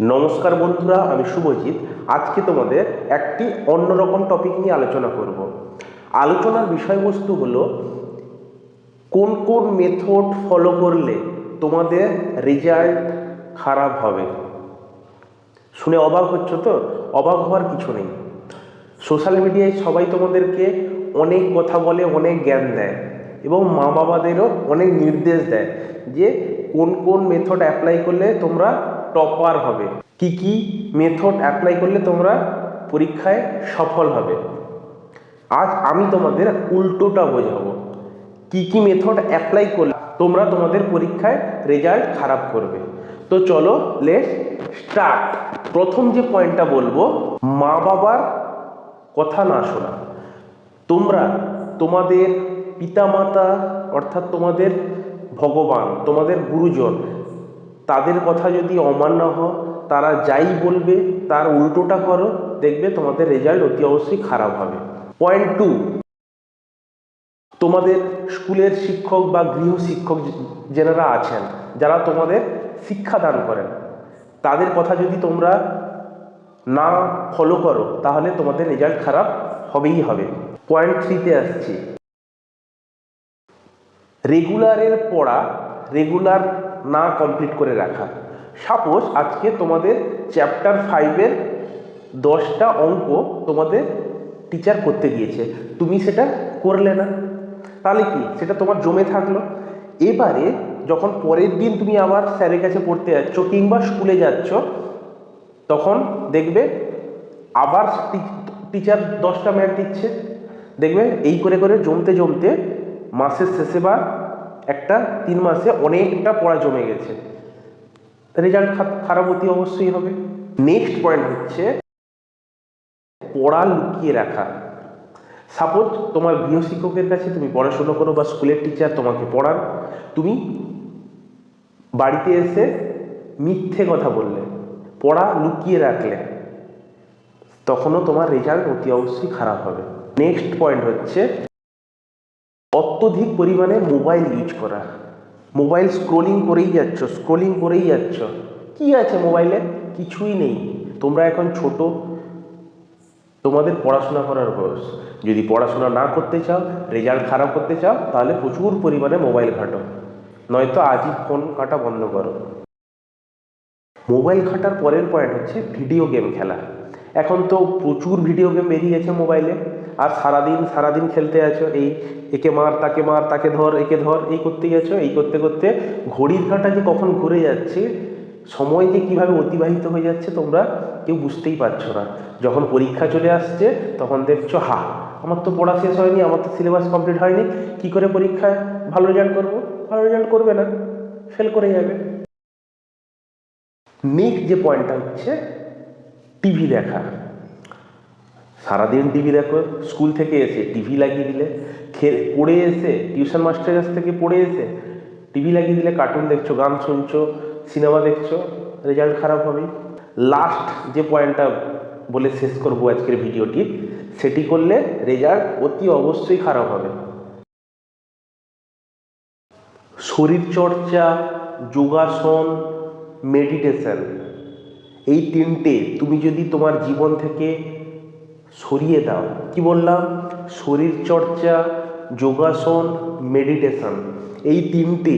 নমস্কার বন্ধুরা, আমি শুভজিৎ। আজকে তোমাদের একটি অন্যরকম টপিক নিয়ে আলোচনা করব। আলোচনার বিষয়বস্তু হলো, কোন কোন মেথড ফলো করলে তোমাদের রেজাল্ট খারাপ হবে? শুনে অবাক হচ্ছ তো? অবাক হওয়ার কিছু নেই। সোশ্যাল মিডিয়ায় সবাই তোমাদেরকে অনেক কথা বলে, অনেক জ্ঞান দেয় এবং মা বাবাদেরও অনেক নির্দেশ দেয় যে কোন কোন মেথড অ্যাপ্লাই করলে তোমরা টপার হবে। কি কি মেথড অ্যাপ্লাই করলে তোমরা পরীক্ষায় সফল হবে। আজ আমি তোমাদের উল্টোটা বোঝাবো। কি কি মেথড অ্যাপ্লাই করলে তোমরা তোমাদের পরীক্ষায় রেজাল্ট খারাপ করবে। তো চলো লেট স্টার্ট প্রথম যে পয়েন্টটা বলব, মা বাবার কথা না শোনা। তোমরা, তোমাদের পিতামাতা অর্থাৎ তোমাদের ভগবান, তোমাদের গুরুজন তাদের কথা যদি অমান্য হও, তারা যাই বলবে, তার উল্টোটা করো, দেখবে তোমাদের রেজাল্ট অতি অবশ্যই খারাপ হবে। পয়েন্ট টু তোমাদের স্কুলের শিক্ষক বা গৃহ শিক্ষক যেনারা আছেন, যারা তোমাদের শিক্ষাদান করেন, তাদের কথা যদি তোমরা না ফলো করো, তাহলে তোমাদের রেজাল্ট খারাপ হবেই হবে। পয়েন্ট থ্রিতে আসছি। রেগুলারের পড়া রেগুলার না কমপ্লিট করে রাখা। সাপোজ আজকে তোমাদের চ্যাপ্টার ফাইভের দশটা অঙ্ক তোমাদের টিচার করতে দিয়েছে তুমি সেটা করলে না। তাহলে কি? সেটা তোমার জমে থাকল। এবারে যখন পরের দিন তুমি আবার স্যারের কাছে পড়তে যাচ্ছ কিংবা স্কুলে যাচ্ছ, তখন দেখবে আবার টিচার দশটা ম্যাথ দিচ্ছে। দেখবে এই করে করে জমতে জমতে মাসের শেষে বা একটা তিন মাসে অনেকটা পড়া জমে গেছে। রেজাল্ট খারাপ অতি অবশ্যই হবে। নেক্সট পয়েন্ট হচ্ছে পড়া লুকিয়ে রাখা। সাপোজ তোমার গৃহ শিক্ষকের কাছে তুমি পড়াশুনো করো বা স্কুলের টিচার তোমাকে পড়ান, তুমি বাড়িতে এসে মিথ্যে কথা বললে, পড়া লুকিয়ে রাখলে, তখনও তোমার রেজাল্ট অতি অবশ্যই খারাপ হবে। নেক্সট পয়েন্ট হচ্ছে অত্যধিক পরিমাণে মোবাইল ইউজ করা। মোবাইল স্ক্রোলিং করেই যাচ্ছ স্ক্রোলিং করেই যাচ্ছ। কি আছে মোবাইলে কিছুই নেই। তোমরা এখন ছোট। তোমাদের পড়াশোনা করার বয়স। যদি পড়াশোনা না করতে চাও রেজাল্ট খারাপ করতে চাও, তাহলে প্রচুর পরিমাণে মোবাইল ঘাটো। নয়তো আজই ফোন ঘাটা বন্ধ করো। মোবাইল ঘাটার পরের পয়েন্ট হচ্ছে ভিডিও গেম খেলা। এখন তো প্রচুর ভিডিও গেম বেরিয়ে গেছে মোবাইলে আর সারাদিন সারাদিন খেলতে আছো, এই একে মার, তাকে মার, তাকে ধর, একে ধর, এই করতেই আছো, এই করতে করতে ঘড়ির কাঁটা যে কখন ঘুরে যাচ্ছে, সময় যে কীভাবে অতিবাহিত হয়ে যাচ্ছে তোমরা কেউ বুঝতেই পারছ না। যখন পরীক্ষা চলে আসছে, তখন দেখছ, হা, আমার তো পড়া শেষ হয়নি, আমার তো সিলেবাস কমপ্লিট হয়নি, কি করে পরীক্ষায় ভালো রেজাল্ট করব? ভালো রেজাল্ট করবে না ফেল করে যাবে। নেক্সট যে পয়েন্টটা হচ্ছে টিভি দেখা। সারাদিন টিভি দেখো স্কুল থেকে এসে টিভি লাগিয়ে দিলে খে পড়ে এসে টিউশন মাস্টারের কাছ থেকে পড়ে এসে টিভি লাগিয়ে দিলে কার্টুন দেখছ, গান শুনছো সিনেমা দেখছ রেজাল্ট খারাপ হবে লাস্ট যে পয়েন্টটা বলে শেষ করব আজকের ভিডিওটি সেটি করলে রেজাল্ট অতি অবশ্যই খারাপ হবে। শরীরচর্চা যোগাসন মেডিটেশন এই তিনটে তুমি যদি তোমার জীবন থেকে সরিয়ে দাও। কি বললাম? শরীরচর্চা, যোগাসন মেডিটেশন এই তিনটে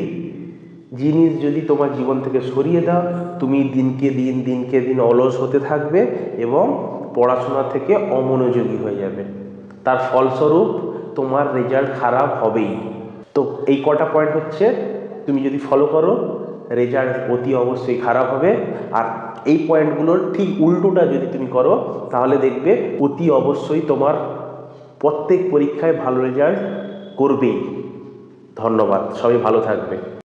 জিনিস যদি তোমার জীবন থেকে সরিয়ে দাও, তুমি দিনকে দিন দিনকে দিন অলস হতে থাকবে এবং পড়াশোনা থেকে অমনোযোগী হয়ে যাবে। তার ফলস্বরূপ তোমার রেজাল্ট খারাপ হবেই। তো এই কটা পয়েন্ট হচ্ছে, তুমি যদি ফলো করো রেজাল্ট অতি অবশ্যই খারাপ হবে। আর এই পয়েন্টগুলোর ঠিক উল্টোটা যদি তুমি করো, তাহলে দেখবে অতি অবশ্যই তোমার প্রত্যেক পরীক্ষায় ভালো রেজাল্ট করবেই। ধন্যবাদ, সবাই ভালো থাকবে।